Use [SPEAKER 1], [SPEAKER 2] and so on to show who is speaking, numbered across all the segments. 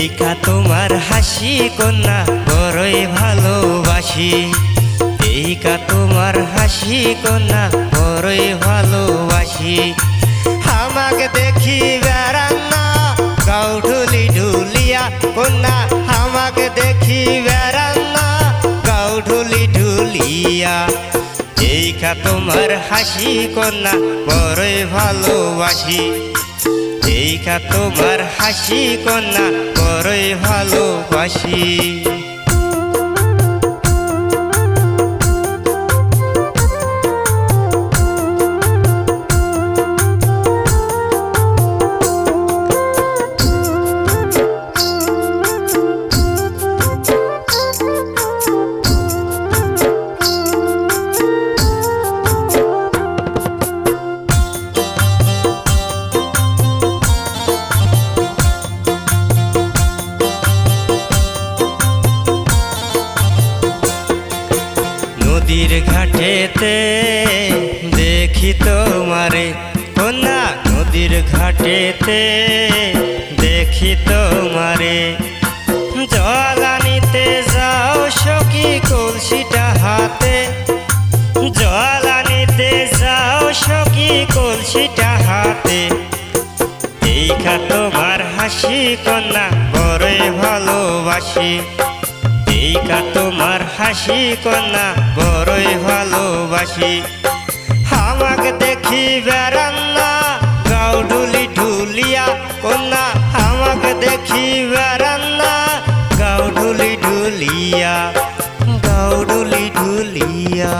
[SPEAKER 1] দেখা তোমার হাসি, কন্যা, বড়ই ভালোবাসি। দেখা তোমার হাসি, কন্যা, বড়ই ভালোবাসি। আমাকে দেখি বেড়ান্না গাউঢুলি ঢুলিয়া, কন্যা, আমাকে দেখি বেড়ান্না গাউঢুলি ঢুলিয়া। দেখা তোমার হাসি, কন্যা, বড়ই ভালোবাসি। দেখা তোমার হাসি কন্যা করই ভালোবাসি। দেখি তোমারে কন্যা নদীর ঘাটেতে। দেখি তোমারে জল আনিতে যাও সখী কলসিটা হাতে। জল আনিতে যাও সখী কলসিটা হাতে। দেখা তোমার হাসি, কন্যা, বড়ই ভালোবাসি। দেখা তোমার হাসি, কন্যা, বড়ই ভালোবাসি। আমাকে দেখি বেড়ান্না গাউডুলি ঢুলিয়া কন্যা আমাক দেখি বেড়ান্না গাউডুলি ঢুলিয়া গাউডুলি ঢুলিয়া।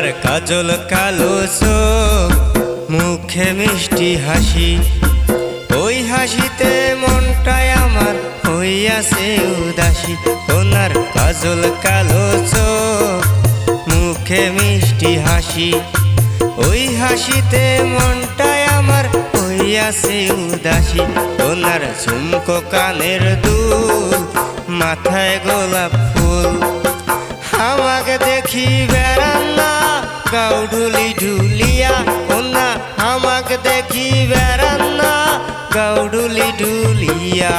[SPEAKER 1] কন্যার কাজল কালো চোখ, মুখে মিষ্টি হাসি। ওই হাসিতে মনটায় আমার হইয়াছে উদাসী। ওনার কাজল কালো চোখ, মুখে মিষ্টি হাসি। ওই হাসিতে মনটায় আমার হইয়াছে উদাসী। ওনার ঝুমকো কানের দুল, মাথায় গোলাপ ফুল। আমাকে দেখি বেড়ান্না গাউডুলি ঢুলিয়া কন্যা আমাকে দেখি বেড়ান্না গাউডুলি ঢুলিয়া